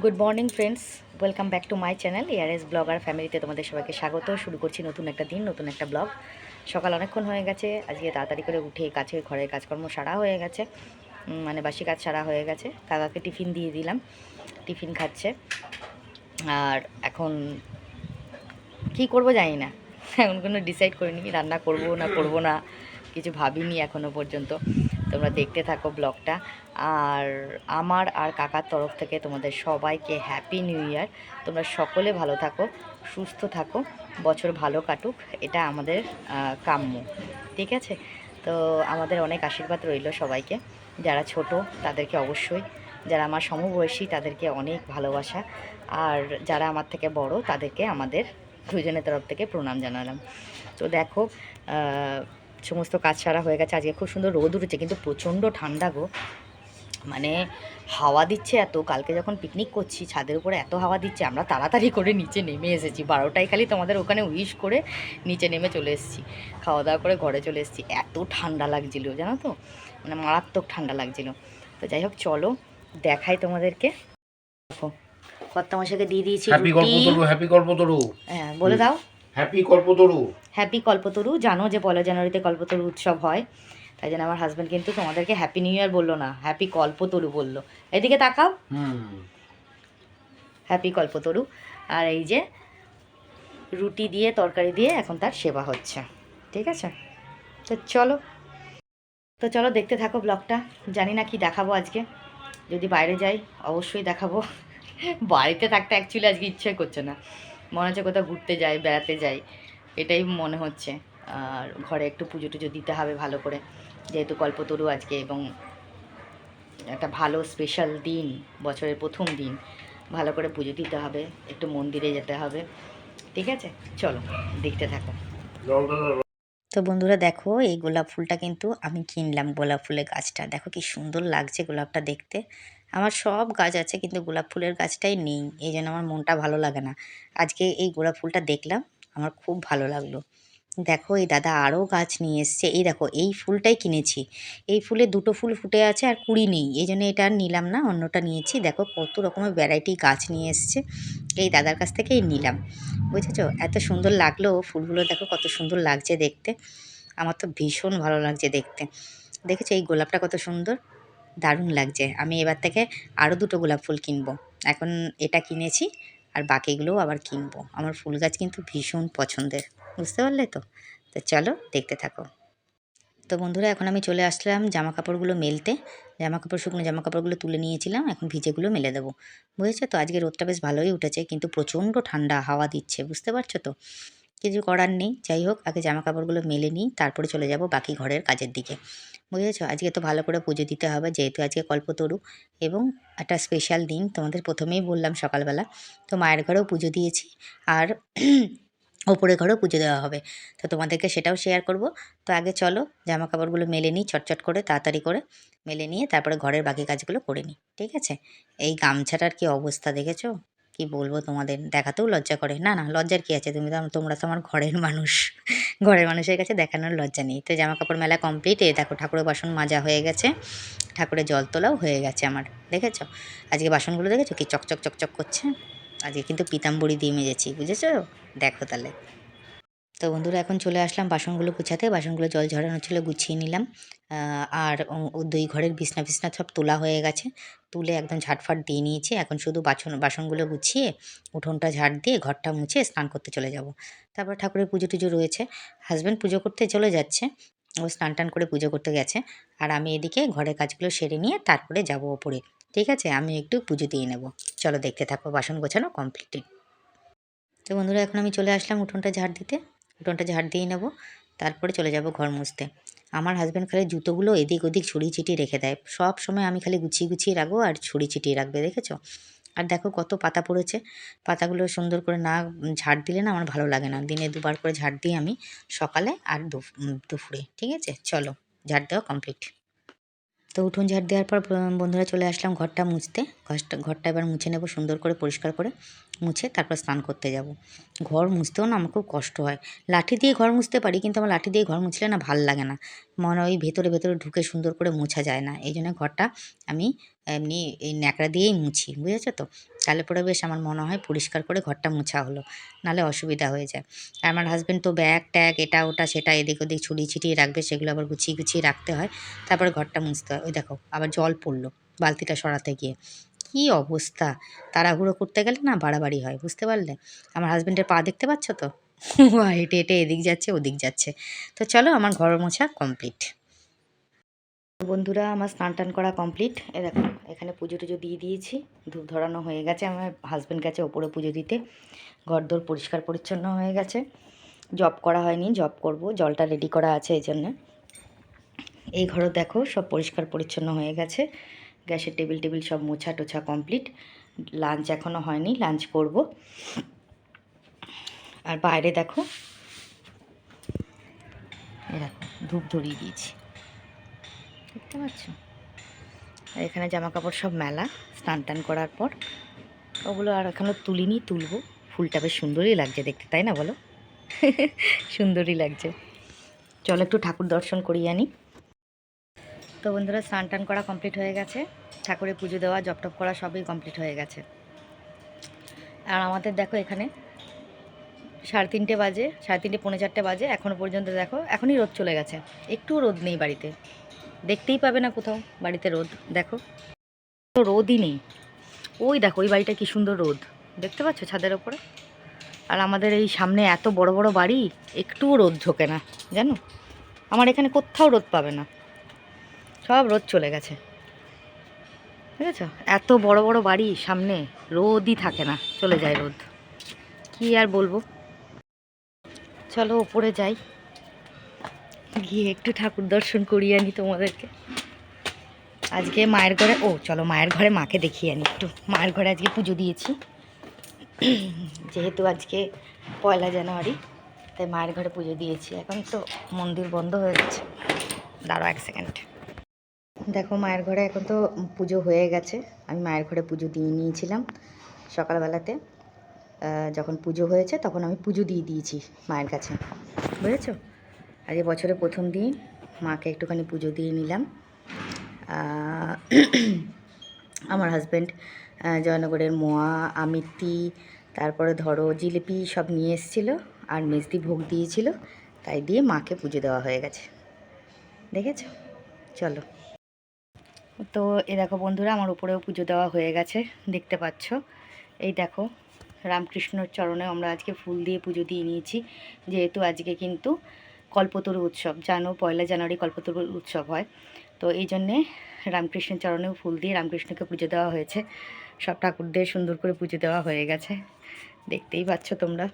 Good morning friends welcome back to my channel ইয়ারএস blogger ফ্যামিলিতে তোমাদের সবাইকে স্বাগত। শুরু করছি নতুন একটা দিন, নতুন একটা ব্লগ সকাল অনেকক্ষণ হয়ে গেছে। আজকে তাড়াতাড়ি করে উঠে কাছে ঘরের কাজকর্ম সারা হয়ে গেছে। মানে বাসি কাজ সারা হয়ে গেছে। কাকাকে টিফিন দিয়ে দিলাম। টিফিন খাচ্ছে। আর এখন কি করব জানি না। এখন কোনো ডিসাইড করিনি, রান্না করব না করব না। কিছু ভাবিনি এখনও পর্যন্ত। তোমরা দেখতে থাকো ব্লগটা। আর আমার আর কাকার তরফ থেকে তোমাদের সবাইকে হ্যাপি নিউ ইয়ার তোমরা সকলে ভালো থাকো, সুস্থ থাকো, বছর ভালো কাটুক, এটা আমাদের কাম্য, ঠিক আছে? তো আমাদের অনেক আশীর্বাদ রইল সবাইকে। যারা ছোট, তাদেরকে অবশ্যই। যারা আমার সমবয়সী, তাদেরকে অনেক ভালোবাসা। আর যারা আমার থেকে বড়, তাদেরকে আমাদের দুজনের তরফ থেকে প্রণাম জানালাম। তো দেখো সমস্ত কাজ সারা হয়ে গেছে। আজকে খুব সুন্দর রোদ উঠেছে কিন্তু প্রচণ্ড ঠান্ডা গো। মানে হাওয়া দিচ্ছে এত কালকে যখন পিকনিক করছি ছাদের উপরে এত হাওয়া দিচ্ছে আমরা তাড়াতাড়ি করে নিচে নেমে এসেছি। বারোটায় খালি তোমাদের ওখানে উইশ করে নিচে নেমে চলে এসেছি। খাওয়া দাওয়া করে ঘরে চলে এসেছি। এত ঠান্ডা লাগছিল জানো তো? মানে মারাত্মক ঠান্ডা লাগছিল। তো যাই হোক চলো দেখাই তোমাদেরকে। দেখো কর্তামশাকে দিয়ে দিয়েছি হ্যাপি হ্যাপি হ্যাঁ বলে দাও। হ্যাপি কল্পতরু। হ্যাপি কল্পতরু জানো যে পয়লা জানুয়ারিতে কল্পতরু উৎসব হয় তাই জন্য আমার হাজব্যান্ড কিন্তু তোমাদেরকে হ্যাপি নিউ ইয়ার বলল না হ্যাপি কল্পতরু বলল। এদিকে তাকাও। হুম। হ্যাপি কল্পতরু আর এই যে রুটি দিয়ে তরকারি দিয়ে এখন তার সেবা হচ্ছে ঠিক আছে? তো চলো তো চলো দেখতে থাকো ব্লগটা জানি না কি দেখাবো আজকে যদি বাইরে যাই অবশ্যই দেখাবো বাড়িতে থাকতে অ্যাকচুয়ালি আজকে ইচ্ছে করছে না। মনে হচ্ছে কোথাও ঘুরতে যাই, বেড়াতে যাই, এটাই মনে হচ্ছে। আর ঘরে একটু পুজো টুজো দিতে হবে ভালো করে। যেহেতু কল্পতরু আজকে এবং একটা ভালো স্পেশাল দিন, বছরের প্রথম দিন, ভালো করে পুজো দিতে হবে, একটু মন্দিরে যেতে হবে। ঠিক আছে? চলো, দেখতে থাকো। তো বন্ধুরা দেখো, এই গোলাপ ফুলটা কিন্তু আমি কিনলাম গোলাপ ফুলের গাছটা। দেখো কি সুন্দর লাগছে গোলাপটা দেখতে। আমার সব গাছ আছে কিন্তু গোলাপ ফুলের গাছটাই নেই, এই জন্য আমার মনটা ভালো লাগে না। আজকে এই গোলাপ ফুলটা দেখলাম, আমার খুব ভালো লাগল। দেখো এই দাদা আরও গাছ নিয়ে এসছে, এই দেখো এই ফুলটাই কিনেছি। এই ফুলে দুটো ফুল ফুটে আছে আর কুড়ি নেই, এই জন্য এটা আর নিলাম না, অন্যটা নিয়েছি। দেখো কত রকমের ভ্যারাইটি গাছ নিয়ে এসছে, এই দাদার কাছ থেকেই নিলাম। বুঝেছ? এত সুন্দর লাগল ফুলগুলো, দেখো কত সুন্দর লাগছে দেখতে। আমার তো ভীষণ ভালো লাগছে দেখতে। দেখেছ এই গোলাপটা কত সুন্দর? দারুণ লাগছে। আমি এবার থেকে আরও দুটো গোলাপ ফুল কিনবো। এখন এটা কিনেছি আর বাকিগুলোও আবার কিনবো। আমার ফুল গাছ কিন্তু ভীষণ পছন্দের। বুঝতে পারলে তো? তো চলো দেখতে থাকো। তো বন্ধুরা, এখন আমি চলে আসলাম জামা কাপড়গুলো মেলতে। জামা কাপড় শুকনো জামা কাপড়গুলো তুলে নিয়েছিলাম, এখন ভিজেগুলো মেলে দেবো। বুঝেছ তো? আজকে রোদটা বেশ ভালোই উঠেছে, কিন্তু প্রচণ্ড ঠান্ডা হাওয়া দিচ্ছে, বুঝতে পারছ তো? কিছু করার নেই। যাই হোক, আগে জামা কাপড়গুলো মেলে নিই, তারপরে চলে যাব বাকি ঘরের কাজের দিকে। বুঝেছ? আজকে তো ভালো করে পুজো দিতে হবে, যেহেতু আজকে কল্পতরু এবং একটা স্পেশাল দিন, তোমাদের প্রথমেই বললাম সকালবেলা। তো মায়ের ঘরেও পুজো দিয়েছি আর ওপরের ঘরেও পুজো দেওয়া হবে। তো তোমাদেরকে সেটাও শেয়ার করব। তো আগে চলো জামা কাপড়গুলো মেলে নিই চটচট করে, তাড়াতাড়ি করে মেলে নিয়ে তারপরে ঘরের বাকি কাজগুলো করে নিই। ঠিক আছে? এই গামছাটার কি অবস্থা দেখেছ? কি বলব তোমাদের? দেখাতেও লজ্জা করে। না না, লজ্জার কি আছে? তুমি তো তোমরা তো আমার ঘরের মানুষ। ঘরের মানুষের কাছে দেখানোর লজ্জা নেই। তো জামা কাপড় মেলা কমপ্লিট এই দেখো ঠাকুরের বাসন মাজা হয়ে গেছে। ঠাকুরের জল তোলাও হয়ে গেছে আমার। দেখেছ? আজকে বাসনগুলো দেখেছ কি চকচক চকচক করছে? আজকে কিন্তু পিতাম্বরি দিয়ে মেজেছি, বুঝেছ? দেখো তাহলে। তো বন্ধুরা এখন চলে আসলাম বাসনগুলো গুছাতে। বাসনগুলো জল ঝরানো ছিল, গুছিয়ে নিলাম। আর দুই ঘরের বিছনা ফিছনা সব তোলা হয়ে গেছে। তুলে একদম ঝাটফাট দিয়ে নিয়েছি। এখন শুধু বাসন বাসনগুলো গুছিয়ে উঠোনটা ঝাড় দিয়ে ঘরটা মুছে স্নান করতে চলে যাব। তারপর ঠাকুরের পুজো টুজো রয়েছে। হাজব্যান্ড পুজো করতে চলে যাচ্ছে। ও স্নান টান করে পুজো করতে গেছে। আর আমি এদিকে ঘরের কাজগুলো সেরে নিয়ে তারপরে যাব ওপরে। ঠিক আছে? আমি একটু পুজো দিয়ে নেব। চলো দেখতে থাকো, বাসন গোছানো কমপ্লিট তো বন্ধুরা, এখন আমি চলে আসলাম উঠোনটা ঝাড় দিতে। উঠোনটা ঝাড় দিয়ে নেব। তারপরে চলে যাব ঘর মুছতে। আমার হাজব্যান্ড খালি জুতোগুলো এদিক ওদিক ছড়িয়ে ছিটিয়ে রেখে দেয়। সব সময় আমি খালি গুছিয়ে গুছিয়ে রাখব আর ছড়িয়ে ছিটিয়ে রাখবে, দেখেছ? আর দেখো কত পাতা পড়েছে। পাতাগুলো সুন্দর করে না ঝাড় দিলে না আমার ভালো লাগে না। দিনে দুবার করে ঝাড় দিই আমি সকালে আর দুপ- দুপুরে, ঠিক আছে? চলো, ঝাড় দেওয়া কমপ্লিট তো উঠোন ঝাড় দেওয়ার পর বন্ধুরা চলে আসলাম ঘরটা মুছতে। ঘরটা ঘরটা এবার মুছে নেব সুন্দর করে, পরিষ্কার করে মুছে তারপর স্নান করতে যাব। ঘর মুছতেও না আমার খুব কষ্ট হয়। লাঠি দিয়ে ঘর মুছতে পারি, কিন্তু আমার লাঠি দিয়ে ঘর মুছলে না ভালো লাগে না। মনে ওই ভেতরে ভেতরে ঢুকে সুন্দর করে মোছা যায় না। এই জন্য ঘরটা আমি এমনি এই ন্যাকড়া দিয়েই মুছি, বুঝেছ তো? তাহলে পরে বেশ আমার মনে হয় পরিষ্কার করে ঘরটা মোছা হলো, নাহলে অসুবিধা হয়ে যায়। আর আমার হাজব্যান্ড তো ব্যাগ ট্যাগ এটা ওটা সেটা এদিক ওদিক ছড়িয়ে ছিটিয়ে রাখবে, সেগুলো আবার গুছিয়ে গুছিয়ে রাখতে হয়, তারপরে ঘরটা মুছতে হয়। ওই দেখো, আবার জল পড়ল বালতিটা সরাতে গিয়ে। কি অবস্থা? তাড়াহুড়ো করতে গেলে না বাড়াবাড়ি হয়, বুঝতে পারলে? আমার হাজব্যান্ডের পা দেখতে পাচ্ছ তো? হেঁটে হেঁটে এদিক যাচ্ছে, ওদিক যাচ্ছে। তো চলো আমার ঘর মোছা কমপ্লিট বন্ধুরা, আমার স্নান টান করা কমপ্লিট এ দেখো, এখানে পুজো টুজো দিয়ে দিয়েছি। ধূপ ধরানো হয়ে গেছে আমার হাজব্যান্ড গেছে ওপরে পুজো দিতে। ঘর দোর পরিষ্কার পরিচ্ছন্ন হয়ে গেছে। জব করা হয়নি জব করব। জলটা রেডি করা আছে এই জন্যে। এই ঘরও দেখো, সব পরিষ্কার পরিচ্ছন্ন হয়ে গেছে। গ্যাসের টেবিল টেবিল সব মোছা টোছা কমপ্লিট লাঞ্চ এখনও হয়নি লাঞ্চ করব। আর বাইরে দেখো, এ দেখো, ধূপ ধরিয়ে দিয়েছি। দেখতে পাচ্ছ? আর এখানে জামা কাপড় সব মেলা, স্নান টান করার পর। ওগুলো আর এখনও তুলিনি, তুলবো। ফুলটা বেশ সুন্দরই লাগছে দেখতে, তাই না বলো? সুন্দরই লাগছে। চলো একটু ঠাকুর দর্শন করিয়ে আনি। তো বন্ধুরা, স্নান টান করা কমপ্লিট হয়ে গেছে। ঠাকুরের পুজো দেওয়া, জপ টপ করা সবই কমপ্লিট হয়ে গেছে। আর আমাদের দেখো এখানে সাড়ে তিনটে বাজে, সাড়ে তিনটে পৌনে চারটে বাজে। এখনও পর্যন্ত দেখো, এখনই রোদ চলে গেছে। একটুও রোদ নেই বাড়িতে। দেখতেই পাবে না কোথাও বাড়িতে রোদ, দেখো। রোদই নেই। ওই দেখো ওই বাড়িটা কি সুন্দর রোদ। দেখতে পাচ্ছ ছাদের ওপরে? আর আমাদের এই সামনে এত বড় বড় বাড়ি, একটুও রোদ ঢোকে না, জানো? আমার এখানে কোথাও রোদ পাবে না। সব রোদ চলে গেছে। ঠিক আছে এত বড় বড় বাড়ি সামনে রোদই থাকে না, চলে যায় রোদ। কি আর বলব? চলো, ওপরে যাই। গিয়ে একটু ঠাকুর দর্শন করিয়ে আনি তোমাদেরকে। আজকে মায়ের ঘরে, ও চলো মায়ের ঘরে মাকে দেখিয়ে আনি একটু। মায়ের ঘরে আজকে পুজো দিয়েছি। যেহেতু আজকে পয়লা জানুয়ারি, তাই মায়ের ঘরে পুজো দিয়েছি। এখন তো মন্দির বন্ধ হয়ে গেছে। দাঁড়ো এক সেকেন্ড দেখো মায়ের ঘরে এখন তো পুজো হয়ে গেছে। আমি মায়ের ঘরে পুজো দিয়ে নিয়েছিলাম সকালবেলাতে। যখন পুজো হয়েছে তখন আমি পুজো দিয়ে দিয়েছি মায়ের কাছে। বুঝেছ? আজ বছরের প্রথম দিন, মাকে একটুখানি পুজো দিয়ে নিলাম। আমার হাজব্যান্ড জয়নগরের মোয়া, আমিত্তি, তারপরে ধরো জিলিপি সব নিয়ে এসেছিল আর মেজদি ভোগ দিয়েছিল, তাই দিয়ে মাকে পুজো দেওয়া হয়ে গেছে। দেখেছ? চলো। তো এ দেখো বন্ধুরা, আমার উপরেও পুজো দেওয়া হয়ে গেছে, দেখতে পাচ্ছ। এই দেখো, রামকৃষ্ণর চরণে আমরা আজকে ফুল দিয়ে পুজো দিয়ে নিয়েছি, যেহেতু আজকে কিন্তু কল্পতরু উৎসব, জানো পয়লা জানুয়ারি কল্পতরু উৎসব হয়। তো এই জন্যে রামকৃষ্ণের চরণেও ফুল দিয়ে রামকৃষ্ণকে পুজো দেওয়া হয়েছে। সব ঠাকুরদের সুন্দর করে পুজো দেওয়া হয়ে গেছে। দেখতেই পাচ্ছ তোমরা।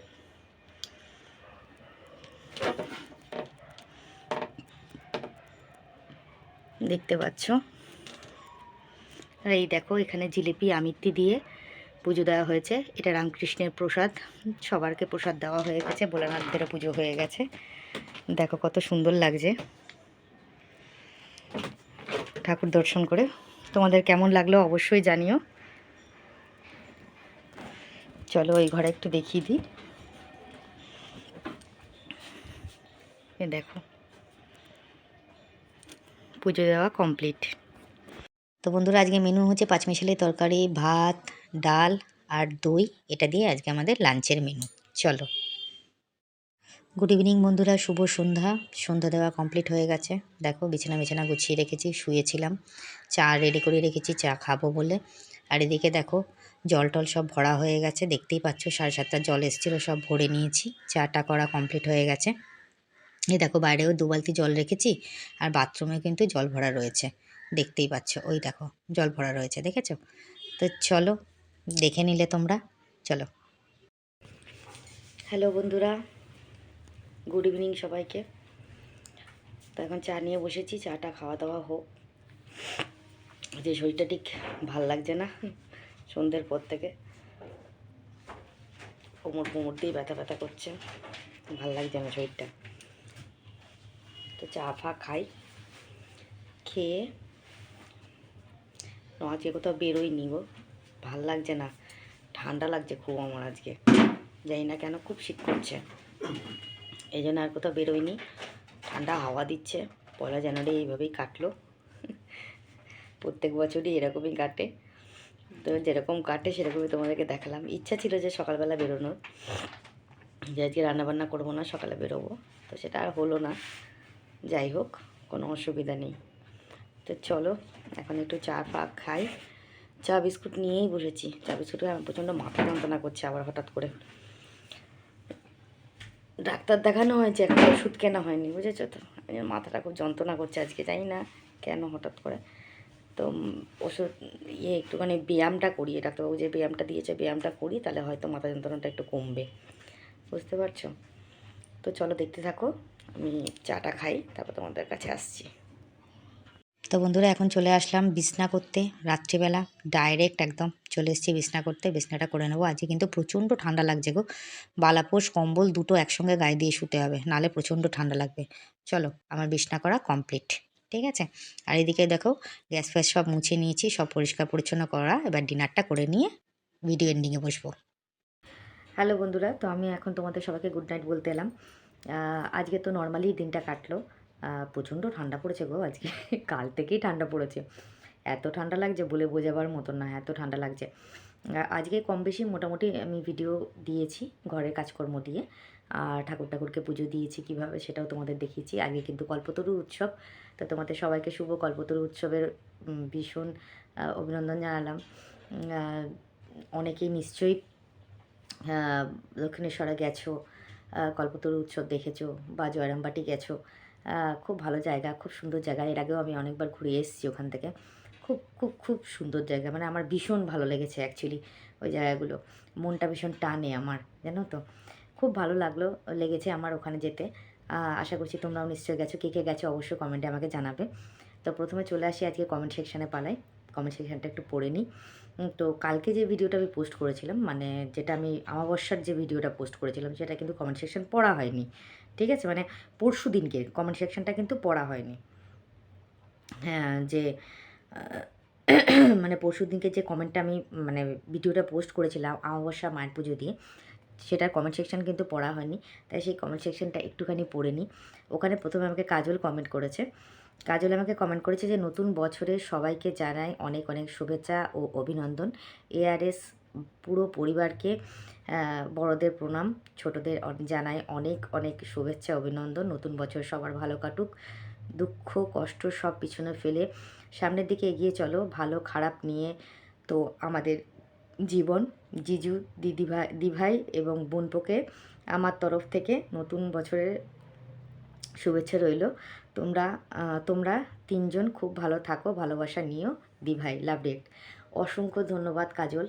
দেখতে পাচ্ছ? আর এই দেখো, এখানে জিলিপি, আমিত্তি দিয়ে পুজো দেওয়া হয়েছে। এটা রামকৃষ্ণের প্রসাদ। সবারকে প্রসাদ দেওয়া হয়ে গেছে। ভোলানাথদেরও পুজো হয়ে গেছে। দেখো কত সুন্দর লাগছে। ঠাকুর দর্শন করে। তোমাদের কেমন লাগল অবশ্যই জানিও। চলো ওই ঘরে একটু দেখিয়ে দিই। এ দেখো। পুজো দেওয়া কমপ্লিট। তো বন্ধুরা, আজকে মেনু হচ্ছে পাঁচমিশালি তরকারি, ভাত, ডাল আর দই। এটা দিয়ে আজকে আমাদের লাঞ্চের মেনু। চলো। গুড ইভিনিং বন্ধুরা। শুভ সন্ধ্যা। সন্ধ্যা দেওয়া কমপ্লিট হয়ে গেছে। দেখো, বিছানা বিছানা গুছিয়ে রেখেছি, শুয়েছিলাম। চা রেডি করে রেখেছি, চা খাব বলে। আর এদিকে দেখো, জল টল সব ভরা হয়ে গেছে। দেখতেই পাচ্ছ, সাড়ে সাতটা জল এসেছিল, সব ভরে নিয়েছি। চাটা করা কমপ্লিট হয়ে গেছে। এই দেখো, বাইরেও দু বালতি জল রেখেছি, আর বাথরুমে কিন্তু জল ভরা রয়েছে। দেখতেই পাচ্ছ, ওই দেখো, জল ভরা রয়েছে, দেখেছ? তো চলো, দেখে নিলে তোমরা। চলো। হ্যালো বন্ধুরা। গুড ইভিনিং সবাইকে। তো এখন চা নিয়ে বসেছি, চাটা খাওয়া দাওয়া হোক। যে শরীরটা ঠিক ভালো লাগছে না সন্ধ্যের পর থেকে। কোমর কোমর দিয়ে ব্যথা ব্যথা করছে, ভালো লাগছে না শরীরটা। তো চা ফা খাই, খেয়ে আজকে কোথাও বেরোই গো। ভালো লাগছে না, ঠান্ডা লাগছে খুব আমার আজকে। জানি না কেন খুব শীত করছে। এই জন্য আর কোথাও বেরোয়নি। ঠান্ডা হাওয়া দিচ্ছে পয়লা জানুয়ারি এইভাবেই কাটলো। প্রত্যেক বছরই এরকমই কাটে। তো যেরকম কাটে সেরকমই তোমাদেরকে দেখালাম। ইচ্ছা ছিল যে সকালবেলা বেরোনোর, যে আজকে রান্নাবান্না করব না, সকালে বেরোবো। তো সেটা আর হলো না। যাই হোক, কোনো অসুবিধা নেই। তো চলো, এখন একটু চা ফা খাই। চা বিস্কুট নিয়েই বসেছি। চা বিস্কুট আমার প্রচণ্ড মাথা যন্ত্রণা করছে আবার হঠাৎ করে। ডাক্তার দেখানো হয়েছে এখন ওষুধ কেনা হয়নি, বুঝেছ তো? মাথাটা খুব যন্ত্রণা করছে আজকে, জানি না কেন হঠাৎ করে। তো ওষুধ ইয়ে একটুখানি ব্যায়ামটা করি ডাক্তারবাবু যে ব্যায়ামটা দিয়েছে, ব্যায়ামটা করি তাহলে হয়তো মাথা যন্ত্রণাটা একটু কমবে। বুঝতে পারছ? তো চলো দেখতে থাকো, আমি চাটা খাই, তারপর তোমাদের কাছে আসছি। তো বন্ধুরা, এখন চলে আসলাম বিছনা করতে, রাত্রিবেলা ডাইরেক্ট একদম চলে এসেছি বিছনা করতে, বিছনাটা করে নেব। আজকে কিন্তু প্রচণ্ড ঠান্ডা লাগছে গো। বালাপোষ কম্বল দুটো একসঙ্গে গায়ে দিয়ে শুতে হবে, নালে প্রচণ্ড ঠান্ডা লাগবে। চলো, আমার বিছনা করা কমপ্লিট ঠিক আছে? আর এদিকে দেখো, গ্যাস ফ্যাস সব মুছে নিয়েছি, সব পরিষ্কার পরিচ্ছন্ন করা। এবার ডিনারটা করে নিয়ে ভিডিও এন্ডিংয়ে বসবো। হ্যালো বন্ধুরা, তো আমি এখন তোমাদের সবাইকে গুড নাইট বলতে এলাম। আজকে তো নর্মালি দিনটা কাটলো। প্রচণ্ড ঠান্ডা পড়েছে গো আজকে। কাল থেকেই ঠান্ডা পড়েছে। এত ঠান্ডা লাগছে বলে বোঝাবার মতন না, এত ঠান্ডা লাগছে। আজকে কম বেশি মোটামুটি আমি ভিডিও দিয়েছি ঘরের কাজকর্ম দিয়ে। আর ঠাকুর ঠাকুরকে পুজো দিয়েছি কীভাবে সেটাও তোমাদের দেখিয়েছি। আগে কিন্তু কল্পতরু উৎসব, তো তোমাদের সবাইকে শুভ কল্পতরু উৎসবের ভীষণ অভিনন্দন জানালাম। অনেকেই নিশ্চয়ই দক্ষিণেশ্বরে গেছো কল্পতরু উৎসব দেখেছ বা জয়রামবাটি গেছো। খুব ভালো জায়গা, খুব সুন্দর জায়গা। এর আগেও আমি অনেকবার ঘুরে এসেছি ওখান থেকে। খুব খুব খুব সুন্দর জায়গা। মানে আমার ভীষণ ভালো লেগেছে অ্যাকচুয়ালি ওই জায়গাগুলো। মনটা ভীষণ টানে আমার, জানো তো? খুব ভালো লাগল, লেগেছে আমার ওখানে যেতে। আশা করছি তোমরাও নিশ্চয়ই গেছো। কে কে গেছো অবশ্যই কমেন্টে আমাকে জানাবে। তো প্রথমে চলে আসি আজকে কমেন্ট সেকশানে পালাই। কমেন্ট সেকশানটা একটু পড়ে নিই। তো কালকে যে ভিডিওটা আমি পোস্ট করেছিলাম মানে যেটা আমি আমাবস্যার যে ভিডিওটা পোস্ট করেছিলাম, সেটা কিন্তু কমেন্ট সেকশন পড়া হয়নি। ঠিক আছে? মানে পরশু দিনকে। কমেন্ট সেকশনটা কিন্তু পড়া হয়নি। হ্যাঁ যে মানে পরশু দিনকে যে কমেন্টটা আমি মানে ভিডিওটা পোস্ট করেছিলাম আমাবস্যা মায়ের পুজো দিয়ে, সেটার কমেন্ট সেকশন কিন্তু পড়া হয়নি। তাই সেই কমেন্ট সেকশনটা একটুখানি পড়ে নিই ওখানে প্রথমে আমাকে কাজল কমেন্ট করেছে। কাজল আমাকে কমেন্ট করেছে যে, নতুন বছরে সবাইকে জানাই অনেক অনেক শুভেচ্ছা ও অভিনন্দন। এআরএস পুরো পরিবারকে বড়দের প্রণাম, ছোটদের জানাই অনেক অনেক শুভেচ্ছা, অভিনন্দন। নতুন বছর সবার ভালো কাটুক। দুঃখ, কষ্ট সব পিছনে ফেলে সামনের দিকে এগিয়ে চলো। ভালো, খারাপ নিয়ে তো আমাদের জীবন। জিজু, দিদিভাই, দিভাই এবং বোনপোকে আমার তরফ থেকে নতুন বছরের শুভেচ্ছা রইল। তোমরা তোমরা তিনজন খুব ভালো থাকো, ভালোবাসা নিও। দিভাই, লাভ ডেট। অসংখ্য ধন্যবাদ, কাজল।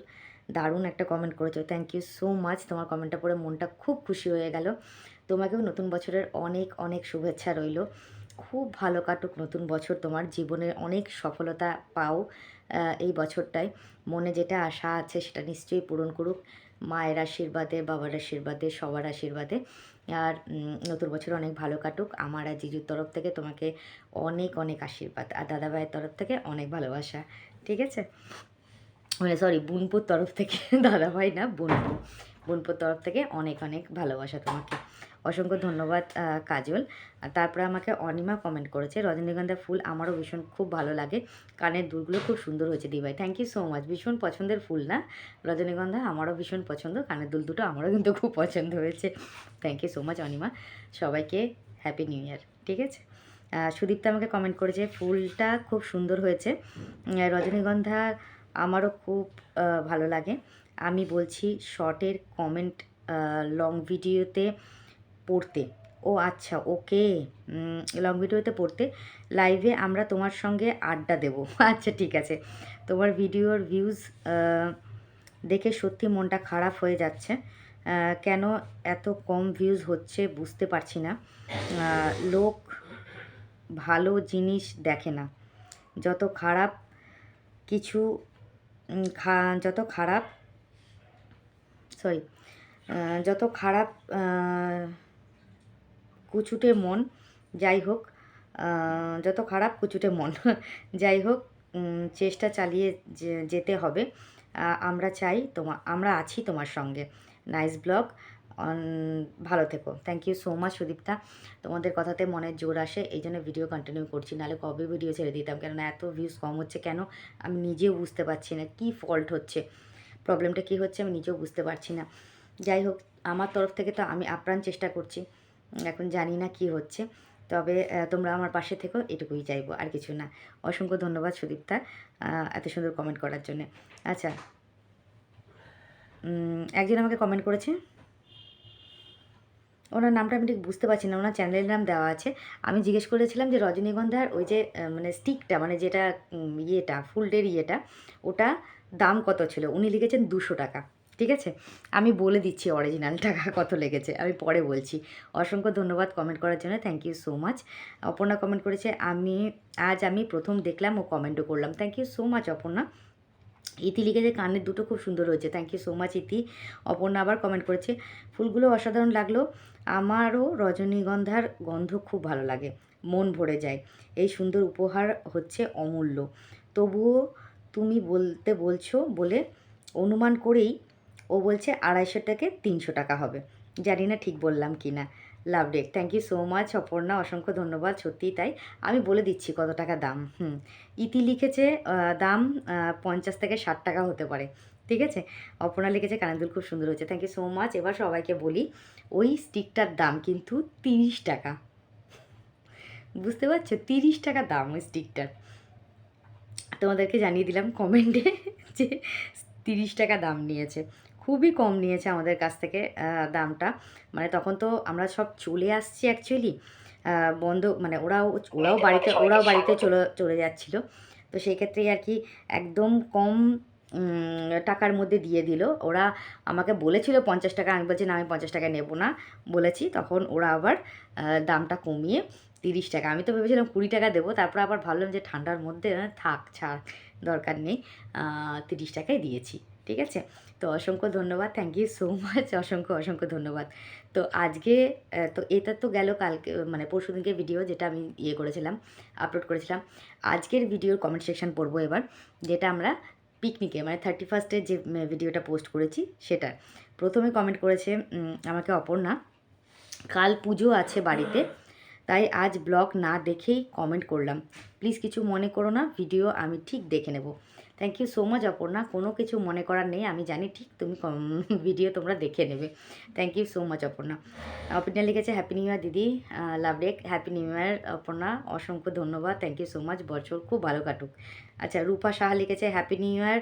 দারুণ একটা কমেন্ট করেছ। থ্যাংক ইউ সো মাচ তোমার কমেন্টটা পড়ে মনটা খুব খুশি হয়ে গেল। তোমাকেও নতুন বছরের অনেক অনেক শুভেচ্ছা রইল। খুব ভালো কাটুক নতুন বছর তোমার জীবনের অনেক সফলতা পাও এই বছরটায়। মনে যেটা আশা আছে সেটা নিশ্চয়ই পূরণ করুক। মায়ের আশীর্বাদে, বাবার আশীর্বাদে, সবার আশীর্বাদে। আর নতুন বছর অনেক ভালো কাটুক। আমার আর জিজুর তরফ থেকে তোমাকে অনেক অনেক আশীর্বাদ। আর দাদা ভাইয়ের তরফ থেকে অনেক ভালোবাসা। ঠিক আছে? সরি বোনপুর তরফ থেকে দাদা ভাই না বোনপুর বোনপুর তরফ থেকে অনেক অনেক ভালোবাসা তোমাকে। অসংখ্য ধন্যবাদ কাজল। তারপরে আমাকে অনিমা কমেন্ট করেছে, রজনীগন্ধা ফুল আমারও ভীষণ খুব ভালো লাগে। কানের দুলগুলো খুব সুন্দর হয়েছে, দিভাই। থ্যাংক ইউ সো মাচ ভীষণ পছন্দের ফুল না? রজনীগন্ধা আমারও ভীষণ পছন্দ, কানের দুল দুটো আমারও কিন্তু খুব পছন্দ হয়েছে। Thank you so much Anima. সবাইকে হ্যাপি নিউ ইয়ার ঠিক আছে? সুদীপ্তা আমাকে কমেন্ট করেছে, ফুলটা খুব সুন্দর হয়েছে। রজনীগন্ধা আমারও খুব ভালো লাগে। আমি বলছি শর্টের কমেন্ট লং ভিডিওতে পড়তে। ও আচ্ছা ওকে লং ভিডিওতে পড়তে। লাইভে আমরা তোমার সঙ্গে আড্ডা দেব। আচ্ছা ঠিক আছে। তোমার ভিডিওর ভিউজ দেখে সত্যি মনটা খারাপ হয়ে যাচ্ছে। কেন এত কম ভিউজ হচ্ছে বুঝতে পারছি না। লোক ভালো জিনিস দেখে না। যত খারাপ কিছু যত খারাপ সরি যত খারাপ কুচুটে মন, যাই হোক যত খারাপ কুচুটে মন, যাই হোক চেষ্টা চালিয়ে যেতে হবে। আমরা চাই তোমা, আমরা আছি তোমার সঙ্গে। নাইস ব্লগ ভালো থেকো। Thank you so much Sudipta. তোমাদের কথাতে মনের জোর আসে এই জন্য ভিডিও কন্টিনিউ করছি। নাহলে কবে ভিডিও ছেড়ে দিতাম? কেননা এত ভিউজ কম হচ্ছে কেন? আমি নিজেও বুঝতে পারছি না, কি ফল্ট হচ্ছে? প্রবলেমটা কি হচ্ছে? আমি নিজেও বুঝতে পারছি না। যাই হোক, আমার তরফ থেকে তো আমি আপ্রাণ চেষ্টা করছি। এখন জানি না কি হচ্ছে। তবে তোমরা আমার পাশে থেকো, এটুকুই চাইব, আর কিছু না। অসংখ্য ধন্যবাদ, সুদীপ্তা এত সুন্দর কমেন্ট করার জন্য। আচ্ছা একজন আমাকে কমেন্ট করেছে? ওনার নামটা আমি ঠিক বুঝতে পারছি না, ওনার চ্যানেলের নাম দেওয়া আছে। আমি জিজ্ঞেস করেছিলাম যে রজনীগন্ধার ওই যে মানে স্টিকটা মানে যেটা ইয়েটা ফুলডের ইয়েটা, ওটা দাম কত ছিল? উনি লিখেছেন দুশো টাকা, ঠিক আছে? আমি বলে দিচ্ছি অরিজিনাল টাকা কত লেগেছে, আমি পরে বলছি। অসংখ্য ধন্যবাদ কমেন্ট করার জন্য thank you so much Aparna comment করেছে, আমি, আজ আমি প্রথম দেখলাম, ও কমেন্টও করলাম। Thank you so much Aparna. Iti লিখেছে কানের দুটো খুব সুন্দর হয়েছে। থ্যাংক ইউ সো মাচ ইতি। অপর্ণা আবার কমেন্ট করেছে, ফুলগুলো অসাধারণ লাগল। আমারও রজনীগন্ধার গন্ধ খুব ভালো লাগে। মন ভরে যায়। এই সুন্দর উপহার হচ্ছে অমূল্য। তবুও তুমি বলতে বলছো বলে অনুমান করেই ও বলছে আড়াইশো থেকে তিনশো টাকা হবে। জানি না ঠিক বললাম কি না love day thank you so much Aparna, অসংখ্য ধন্যবাদ সত্যিই তাই। আমি বলে দিচ্ছি কত টাকা দাম, হুম। ইতি লিখেছে দাম পঞ্চাশ থেকে ষাট টাকা হতে পারে, ঠিক আছে? অপর্ণা লিখেছে কানাদুল খুব সুন্দর হয়েছে থ্যাংক ইউ সো মাচ এবার সবাইকে বলি, ওই স্টিকটার দাম কিন্তু তিরিশ টাকা। বুঝতে পারছ? তিরিশ টাকা দাম ওই স্টিকটার তোমাদেরকে জানিয়ে দিলাম কমেন্টে যে তিরিশ টাকা দাম নিয়েছে। খুবই কম নিয়েছে আমাদের কাছ থেকে দামটা। মানে তখন তো আমরা সব চলে আসছি অ্যাকচুয়ালি বন্ধ মানে ওরাও ওরাও বাড়িতে ওরাও বাড়িতে চলে চলে যাচ্ছিল। তো সেই ক্ষেত্রেই আর কি একদম কম টাকার মধ্যে দিয়ে দিল। ওরা আমাকে বলেছিল পঞ্চাশ টাকা আমি বলছি না আমি পঞ্চাশ টাকা নেব না। বলেছি তখন ওরা আবার দামটা কমিয়ে তিরিশ টাকা আমি তো ভেবেছিলাম কুড়ি টাকা দেবো। তারপর আবার ভাবলাম যে ঠান্ডার মধ্যে থাক ছাড় দরকার নেই তিরিশ টাকায় দিয়েছি ঠিক আছে? তো অসংখ্য ধন্যবাদ। থ্যাংক ইউ সো মাচ অসংখ্য অসংখ্য ধন্যবাদ। তো আজকে তো এটা তো গেল কালকে মানে পরশু দিনকে ভিডিও যেটা আমি ইয়ে করেছিলাম আপলোড করেছিলাম। আজকের ভিডিওর কমেন্ট সেকশন পড়ব এবার, যেটা আমরা পিকনিকে মানে থার্টি ফার্স্টের যে ভিডিওটা পোস্ট করেছি সেটা প্রথমে কমেন্ট করেছে আমাকে অপর্ণা, কাল পুজো আছে বাড়িতে, তাই আজ ব্লগ না দেখেই কমেন্ট করলাম। প্লিজ কিছু মনে করো না ভিডিও আমি ঠিক দেখে নেব। Thank you so much Aparna কোনো কিছু মনে করার নেই। আমি জানি ঠিক তুমি ভিডিও তোমরা দেখে নেবে। Thank you so much Aparna Aparna লিখেছে হ্যাপি নিউ ইয়ার দিদি। লাভ ডেক হ্যাপি নিউ ইয়ার অপর্ণা অসংখ্য ধন্যবাদ। থ্যাংক ইউ সো মাচ বছর খুব ভালো কাটুক। আচ্ছা রূপা সাহা লিখেছে হ্যাপি নিউ ইয়ার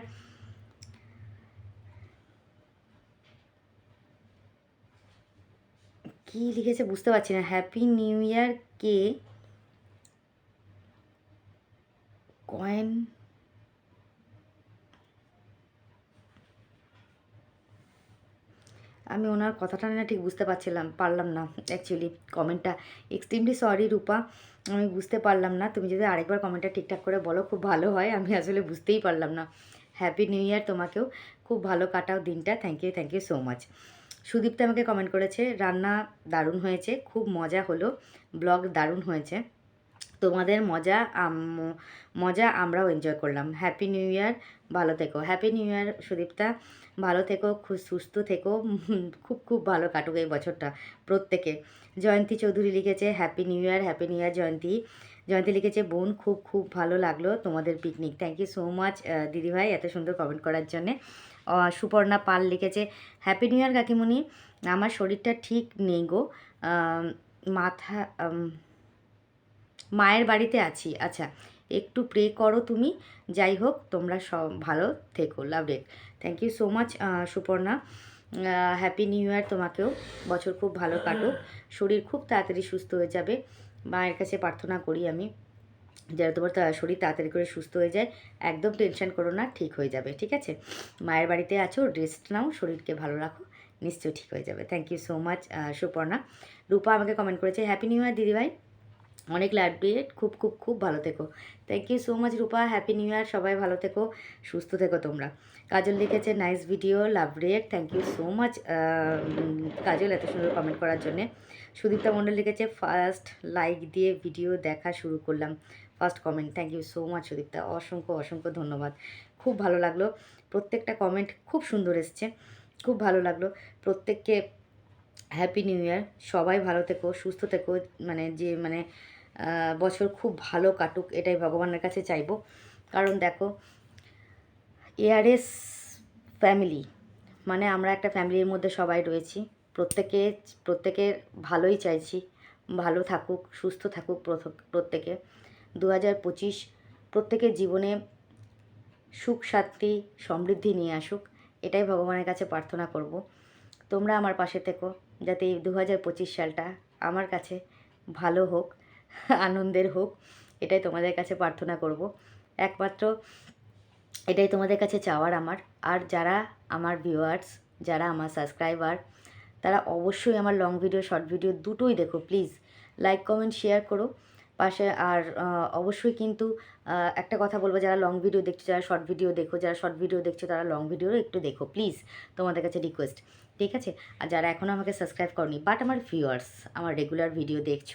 কি লিখেছে বুঝতে পারছি না। হ্যাপি নিউ ইয়ার কে কয়েন আমি ওনার কথাটা না ঠিক বুঝতে পারছিলাম, পারলাম না অ্যাকচুয়ালি কমেন্টটা এক্সট্রিমলি সরি রূপা, আমি বুঝতে পারলাম না। তুমি যদি আরেকবার কমেন্টটা ঠিকঠাক করে বলো, খুব ভালো হয়। আমি আসলে বুঝতেই পারলাম না। হ্যাপি নিউ ইয়ার তোমাকেও। খুব ভালো কাটাও দিনটা। Thank you thank you so much Sudipta আমাকে কমেন্ট করেছে, রান্না দারুণ হয়েছে, খুব মজা হলো। ব্লগ দারুণ হয়েছে। তোমাদের মজা মজা আমরাও এনজয় করলাম। হ্যাপি নিউ ইয়ার ভালো থেকো। Happy new year Sudipta. ভালো থেকো, খুব সুস্থ থেকো। খুব খুব ভালো কাটুক এই বছরটা প্রত্যেকে। জয়ন্তী চৌধুরী লিখেছে happy new year happy new year Jayanti. Jayanti লিখেছে, বোন, খুব খুব ভালো লাগল তোমাদের picnic thank you so much দিদিভাই, এত সুন্দর কমেন্ট করার জন্যে। সুপর্ণা পাল লিখেছে হ্যাপি নিউ ইয়ার কাকিমণি আমার শরীরটা ঠিক নেই গো। মাথা মায়ের বাড়িতে আছি। আচ্ছা একটু প্রে করো তুমি। যাই হোক, তোমরা সব ভালো থেকো love date thank you so much Suparna. Happy new year তোমাকেও। বছর খুব ভালো কাটুক। শরীর খুব তাড়াতাড়ি সুস্থ হয়ে যাবে। মায়ের কাছে প্রার্থনা করি আমি, যেন তোমার শরীর তাড়াতাড়ি করে সুস্থ হয়ে যায়। একদম টেনশন করো না, ঠিক হয়ে যাবে, ঠিক আছে? মায়ের বাড়িতে আছো রেস্ট নাও, শরীরকে ভালো রাখো, নিশ্চয়ই ঠিক হয়ে যাবে। Thank you so much Suparna. Rupa আমাকে কমেন্ট করেছে হ্যাপি নিউ ইয়ার দিদিভাই। অনেক লাভ ডেট খুব খুব খুব ভালো থেকো। Thank you so much Rupa. Happy new year সবাই ভালো থেকো, সুস্থ থেকো তোমরা। কাজল লিখেছে nice video love rate thank you so much Kajal এত সুন্দর কমেন্ট করার জন্যে। সুদীপ্তা মণ্ডল লিখেছে ফার্স্ট লাইক দিয়ে ভিডিও দেখা শুরু করলাম। First comment thank you so much Sudipta. অসংখ্য অসংখ্য ধন্যবাদ। খুব ভালো লাগল। প্রত্যেকটা কমেন্ট খুব সুন্দর এসছে। খুব ভালো লাগল। প্রত্যেককে হ্যাপি নিউ ইয়ার সবাই ভালো থেকো, সুস্থ থেকো। মানে যে মানে বছর খুব ভালো কাটুক, এটাই ভগবানের কাছে চাইব। কারণ দেখো এআরএস ফ্যামিলি মানে আমরা একটা ফ্যামিলির মধ্যে সবাই রয়েছি। প্রত্যেকে প্রত্যেকের ভালোই চাইছি। ভালো থাকুক, সুস্থ থাকুক প্রত্যেকে। দু হাজার পঁচিশ, প্রত্যেকের জীবনে সুখ, শান্তি, সমৃদ্ধি নিয়ে আসুক, এটাই ভগবানের কাছে প্রার্থনা করব। তোমরা আমার পাশে থেকো, যাতে এই দু হাজার পঁচিশ সালটা আমার কাছে ভালো হোক। আনন্দের হোক, এটাই তোমাদের কাছে প্রার্থনা করব। একমাত্র এটাই তোমাদের কাছে চাওয়ার আমার। আর যারা আমার ভিউয়ার্স যারা আমার সাবস্ক্রাইবার তারা অবশ্যই আমার লং ভিডিও শর্ট ভিডিও দুটোই দেখো প্লিজ লাইক কমেন্ট শেয়ার করো। পাশে আর অবশ্যই কিন্তু একটা কথা বলব, যারা লং ভিডিও দেখছ, যারা শর্ট ভিডিও দেখো, যারা শর্ট ভিডিও দেখছ, তারা লং ভিডিও একটু দেখো প্লিজ তোমাদের কাছে রিকোয়েস্ট ঠিক আছে? আর যারা এখনও আমাকে সাবস্ক্রাইব করনি বাট আমার ভিউয়ার্স আমার রেগুলার ভিডিও দেখছ,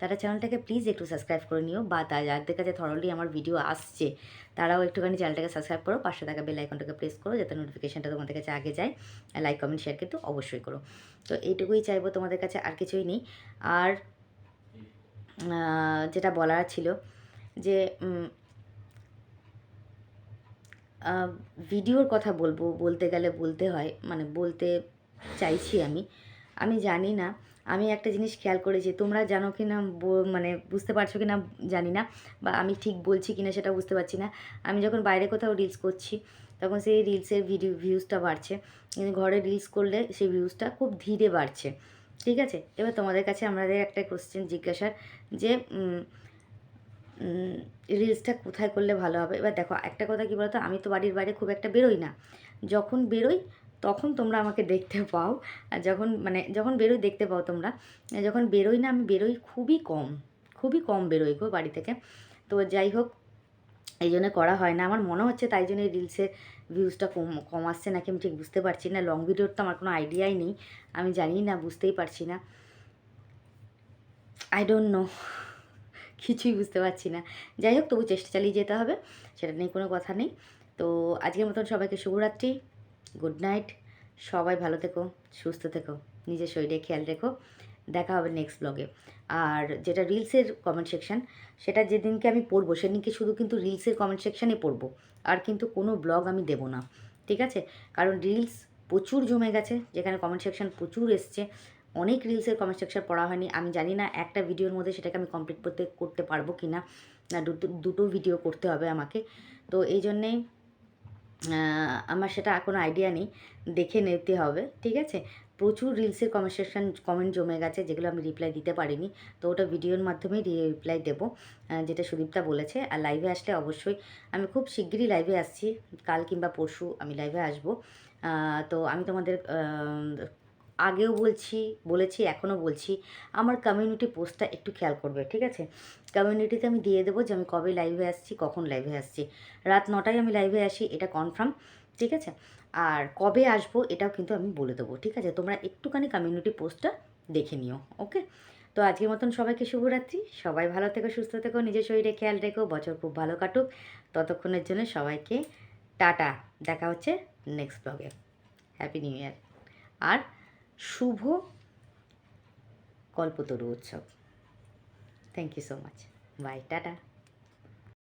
তারা চ্যানেলটাকে প্লিজ একটু সাবস্ক্রাইব করে নিও, বা যাদের কাছে থরলি আমার ভিডিও আসছে, তারাও একটুখানি চ্যানেলটাকে সাবস্ক্রাইব করো, পাশে থাকা বেল আইকনটাকে প্রেস করো, যাতে নোটিফিকেশানটা তোমাদের কাছে আগে যায় লাইক কমেন্ট শেয়ার কিন্তু অবশ্যই করো। তো এইটুকুই চাইব তোমাদের কাছে, আর কিছুই নেই। আর যেটা বলার ছিল যে ভিডিওর কথা বলব, বলতে গেলে বলতে হয় মানে বলতে চাইছি আমি। আমি জানি না, আমি একটা জিনিস খেয়াল করেছি, তোমরা জানো কি না মানে বুঝতে পারছ কি না জানি না, বা আমি ঠিক বলছি কি না সেটা বুঝতে পারছি না। আমি যখন বাইরে কোথাও রিলস করছি, তখন সেই রিলসের ভিডিও ভিউজটা বাড়ছে। কিন্তু ঘরে রিলস করলে সেই ভিউজটা খুব ধীরে বাড়ছে। ঠিক আছে? এবার তোমাদের কাছে আমাদের একটা কোশ্চেন জিজ্ঞাসার যে রিলসটা কোথায় করলে ভালো হবে? এবার দেখো, একটা কথা কি বলতো? আমি তো বাড়ির বাইরে খুব একটা বেরোই না। যখন বেরোই, তখন তোমরা আমাকে দেখতে পাও। আর যখন মানে যখন বেরোই, দেখতে পাও তোমরা। যখন বেরোই না, আমি বেরোই খুবই কম। খুবই কম বেরোই গো বাড়ি থেকে। তো যাই হোক এই জন্য করা হয় না। আমার মনে হচ্ছে তাই জন্য এই রিলসের ভিউজটা কম কম আসছে নাকি আমি ঠিক বুঝতে পারছি না। লং ভিডিওর তো আমার কোনো আইডিয়াই নেই। আমি জানি না, বুঝতেই পারছি না। আই ডোন্ট নো কিছুই বুঝতে পারছি না। যাই হোক, তবু চেষ্টা চালিয়ে যেতে হবে, সেটা নিয়ে কোনো কথা নেই। তো আজকের মতন সবাইকে শুভরাত্রি। গুড নাইট সবাই ভালো থেকো, সুস্থ থেকো। নিজের শরীরে খেয়াল রেখো। দেখা হবে নেক্সট ব্লগে আর যেটা রিলসের কমেন্ট সেকশন সেটা যেদিনকে আমি পড়ব, সেদিনকে শুধু কিন্তু রিলসের কমেন্ট সেকশানে পড়ব। আর কিন্তু কোনো ব্লগ আমি দেবো না, ঠিক আছে? কারণ রিলস প্রচুর জমে গেছে, যেখানে কমেন্ট সেকশন প্রচুর এসছে। অনেক রিলসের কমেন্ট সেকশন পড়া হয়নি। আমি জানি না একটা ভিডিওর মধ্যে সেটাকে আমি কমপ্লিট করতে করতে পারব কি না দুটো দুটো ভিডিও করতে হবে আমাকে। তো এই জন্যেই আমার সেটা কোনো আইডিয়া নেই, দেখে নিতে হবে, ঠিক আছে? প্রচুর রিলসের কমেন্ট কমেন্ট জমে গেছে, যেগুলো আমি রিপ্লাই দিতে পারিনি। তো ওটা ভিডিওর মাধ্যমেই রিপ্লাই দেবো যেটা সুদীপ্তা বলেছে। আর লাইভে আসলে অবশ্যই আমি খুব শিগগিরই লাইভে আসছি। কাল কিংবা পরশু আমি লাইভে আসব। তো আমি তোমাদের আগেও বলছি, বলেছি, এখনও বলছি, আমার কমিউনিটি পোস্টটা একটু খেয়াল করবে, ঠিক আছে? কমিউনিটিতে আমি দিয়ে দেবো যে আমি কবে লাইভে আসছি, কখন লাইভে আসছি। রাত নটায় আমি লাইভে আসি, এটা কনফার্ম ঠিক আছে? আর কবে আসব এটাও কিন্তু আমি বলে দেবো, ঠিক আছে? তোমরা একটুখানি কমিউনিটি পোস্টটা দেখে নিও ওকে তো আজকের মতন সবাইকে শুভরাত্রি। সবাই ভালো থেকো, সুস্থ থেকো, নিজের শরীরে খেয়াল রেখো, বছর খুব ভালো কাটুক। ততক্ষণের জন্য সবাইকে টাটা। দেখা হচ্ছে নেক্সট ব্লগে happy new year R Shubho Kalpataru Utsav. Thank you so much bye tata.